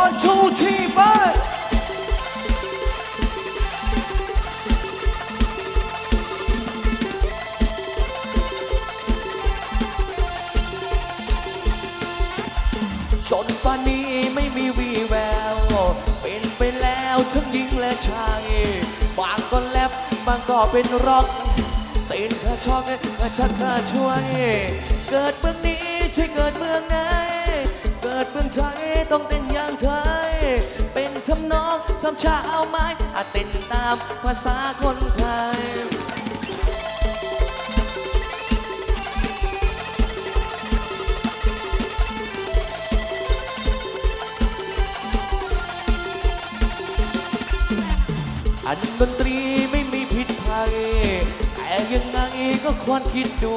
one two three five จนป่านนี้ไม่มีวี่แวว เป็นไปแล้วทั้งหญิงและชาย บางก็แลบบางก็เป็นร็อกต้นกระชอกกระชักกระช่วย เกิดเมืองนี้ใช่เกิดเมืองไหน กิดเมืองไทยต้องเต้นอย่างไทย เป็นทำนองสามชาเอาไม้อาจเต้นตามภาษาคนไทย อันดนตรีไม่มีผิดภัย แต่ยังไงก็ควรคิดดู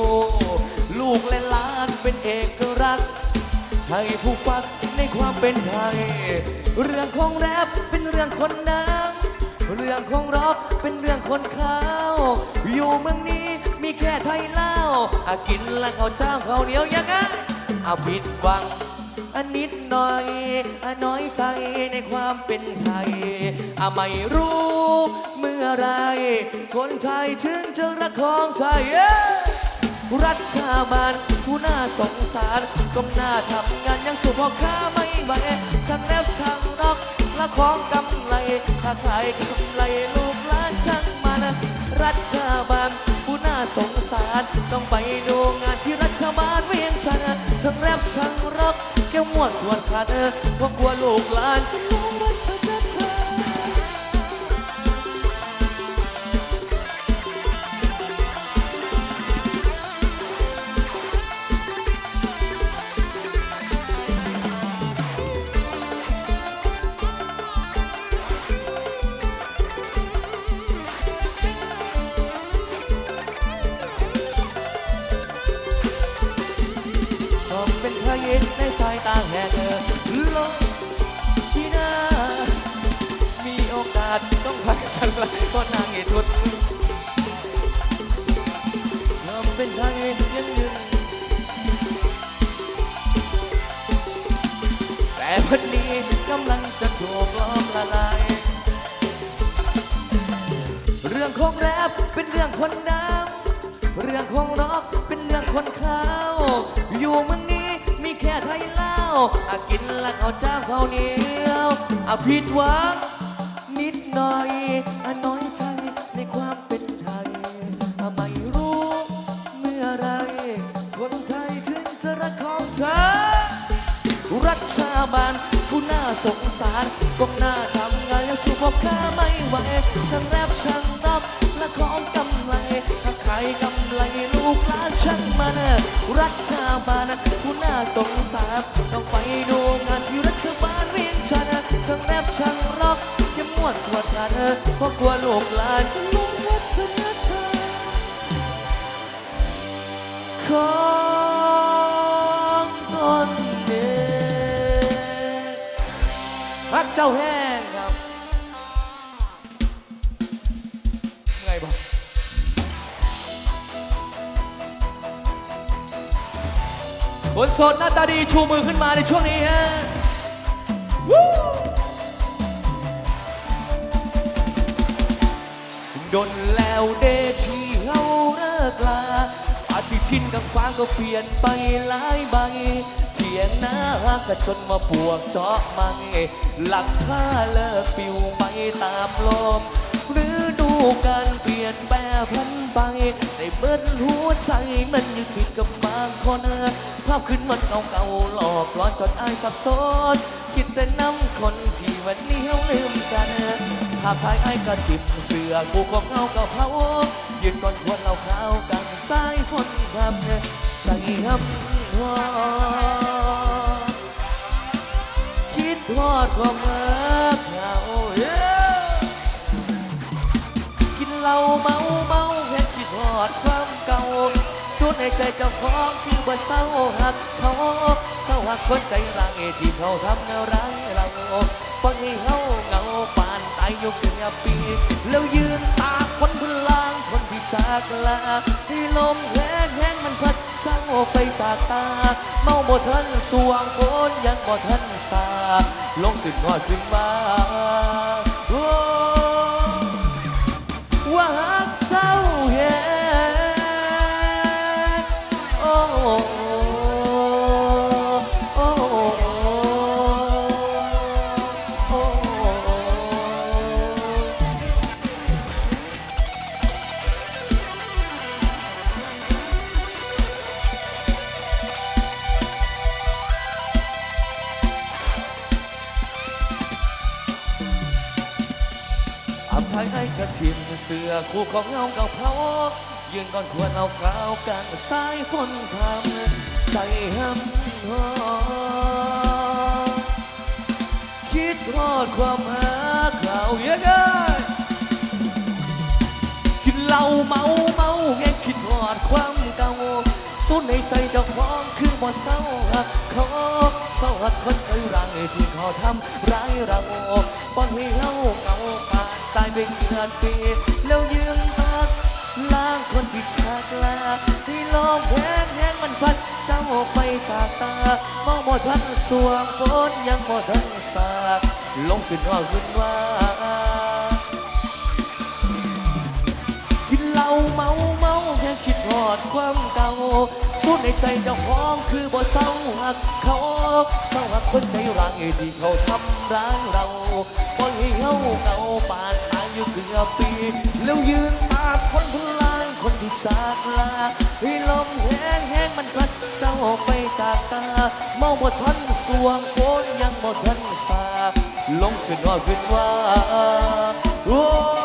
ลูกและหลานเป็นเอกลักษณ์ ให้ผู้ฟังในความเป็นไทย เรื่องของแรปเป็นเรื่องคนนังเรื่องของร็อกเป็นเรื่องคนข้าว อยู่เมืองนี้มีแค่ไทยเล่าอากินและข้าวเจ้าข้าวเหนียวยังไงเอาผิดหวังอันนิดหน่อยอันน้อยใจในความเป็นไทยอาไม่รู้เมื่อไร คนไทยถึงจะรักของไทย รัฐบาลผู้น่าสงสารก้มหน้าทำงานยังสู้พ่อค้าไม่ไหวช่างแนบช่างนอกละของกำไรถ้าขายกำไรลูกหลานช่างมันรัฐบาลผู้น่าสงสารต้องไปดูงานที่รัฐบาลเวียงจันทั้งแรปทั้งร็อกแก้วมวนกวนขาดเออเพราะกลัวลูกหลานจะ สักหลักก็นางเอทุดผมเป็นพระเอกยังยืนแต่วันนี้กำลังจะถูกล้อมละลาย เรื่องของแรปเป็นเรื่องคนดังเรื่องของร็อกเป็นเรื่องคนขาว อยู่เมืองนี้มีแค่ไทยเล่าอากินละข้าวเจ้าข้าวเหนียวอาผิดหวัง นิดหน่อยอน้อยใจในความเป็นไทยไม่รู้เมื่อไรคนไทยถึงจะรักของเธอ รัฐบาลผู้น่าสงสารก้มหน้าทำงานยังสู้พ่อค้าไม่ไหวทั้งแรปช่างนอกและของกำไรถ้าขายกำไรลูกหลานช่างมันรัฐบาลผู้น่าสงสารต้องไปดูงานที่รัฐบาลเวียงจันทร์ทั้งแรปช่างร็อ กยังม่วนกว่ากันเพราะกลัวลูกหลานจะลงวัฒนธรรมของตนเองรักเจ้าแห้งครับไงบอกคนโสดหน้าตาดีชูมือขึ้นมาในช่วงนี้ฮะวู้ ดนแล้วเดที่เฮาเลิกลาปฏิทินกลางฟ้าก็เปลี่ยนไปหลายใบเทียงหน้ากระจนมาปวกเจาะไม้หลังคาเลิกปิวไปตามลมฤดูการเปลี่ยนแปรพันไปในเบิ้ลหัวใจมันยึดติดกับบางคนภาพขึ้นมันเก่าๆหลอกหลอนจนอายสับสนคิดแต่น้ำคนที่วันนี้เฮาลืมกัน ภาพถ่ายไอ้กระติบเสือผูกกับเงากับเผายืนก่อนทวนเราข้าวกันสายฝนครับใจหำวอคิดทอดความเมื่อเขาเกินเหล้าเมาเมาเห็นคิดทอดความเก่าสุดในใจเจ้าของคือบ่เศร้าหักเขาเศร้าหักคนใจรังเอที่เขาทำแนวร้ายเราฟังให้เฮาาปายยู่เกือบปี แล้วยืนตากคนพลางคนพิจากลาที่ลมแห้งแห้งมันพัดเจ้าไปจากตา เมาบ่ทันสวงโคนยังบ่ทันสาลงสุดงอดขึ้นมา ภัยให้กระทิมเสื้อคู่ของเงาเก่าเขายืนก่อนควรเอากราวกลางสายฝนพรำใจห้ำหอคิดทอดความหาข่าวเยอะเด้อกินเหล้าเมา ใจเจ้าของคือบ่เศร้าหักขาเศร้าหักคนใจร้ายที่เขาทำร้ายเราปล่อยให้เฮาเก่าป่านตายเป็นเกือนปีแล้วยืนตักล้างคนที่ชากลาที่ลมแห้งแห้งมันพัดเจ้าไปจากตามองหมดทันสวงฝนยังหมดทันสาดลงสินว่าขึ้นว่ากินเหล้าเมาเมาแค่คิดทอดความเก่า สู้ในใจเจ้าของคือบ่เศร้าหักเขาเศร้าหักคนใจร้ายที่เขาทำร้ายเราปล่อยให้เขาเก่าปานตายอยู่เกือบปี แล้วยืนตากคนพลายคนที่จากลาให้ลมแห้งแห้งมันพัดเจ้าไปจากตา เมาหมดทันสวงโคนยังหมดทันสาลงเส้นว่าขึ้นว่าโอ้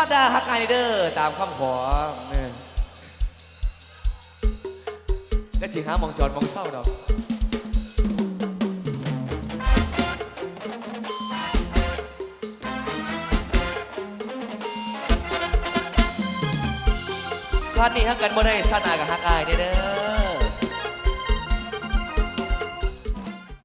สัดาฮักไงเดอร์ตามคำขอเนี่ยและที่หามองจอดมองเศร้าดอกชาตินี้ฮักกันบ่ได้ชาติหน้ากับฮักอายเดอเด้อ